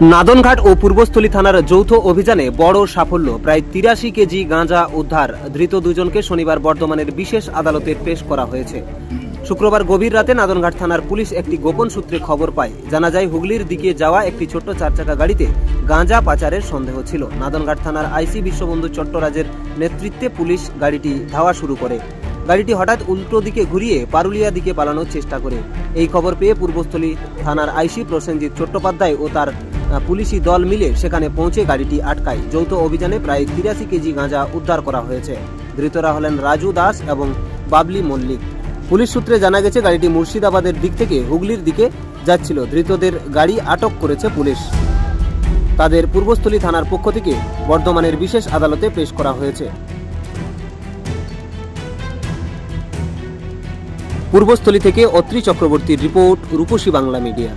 নাদনঘাট ও পূর্বস্থলী থানার যৌথ অভিযানে বড় সাফল্য। প্রায় তিরাশি কেজি গাঁজা উদ্ধার ধৃত দুজনকে শনিবার বর্ধমানের বিশেষ আদালতে পেশ করা হয়েছে। শুক্রবার গভীর রাতে নাদনঘাট থানার পুলিশ একটি গোপন সূত্রে খবর পায়। জানা যায়, হুগলির দিকে যাওয়া একটি ছোট্ট চারচাকা গাড়িতে গাঁজা পাচারের সন্দেহ ছিল। নাদনঘাট থানার আইসি বিশ্ববন্ধু চট্টরাজের নেতৃত্বে পুলিশ গাড়িটি ধাওয়া শুরু করে। গাড়িটি হঠাৎ উল্টো দিকে ঘুরিয়ে পারুলিয়া দিকে পালানোর চেষ্টা করে। এই খবর পেয়ে পূর্বস্থলী থানার আইসি প্রসেনজিৎ চট্টোপাধ্যায় ও তার পুলিশি দল মিলে সেখানে পৌঁছে গাড়িটি আটকায়। যৌথ অভিযানে প্রায় তিরাশি কেজি গাঁজা উদ্ধার করা হয়েছে। ধৃতরা হলেন রাজু দাস এবং বাবলি মল্লিক। পুলিশ সূত্রে জানা গেছে, গাড়িটি মুর্শিদাবাদের দিক থেকে হুগলির দিকে যাচ্ছিল। ধৃতদের গাড়ি আটক করেছে পুলিশ। তাদের পূর্বস্থলী থানার পক্ষ থেকে বর্ধমানের বিশেষ আদালতে পেশ করা হয়েছে। পূর্বস্থলী থেকে অত্রি চক্রবর্তীর রিপোর্ট, রূপসী বাংলা মিডিয়া।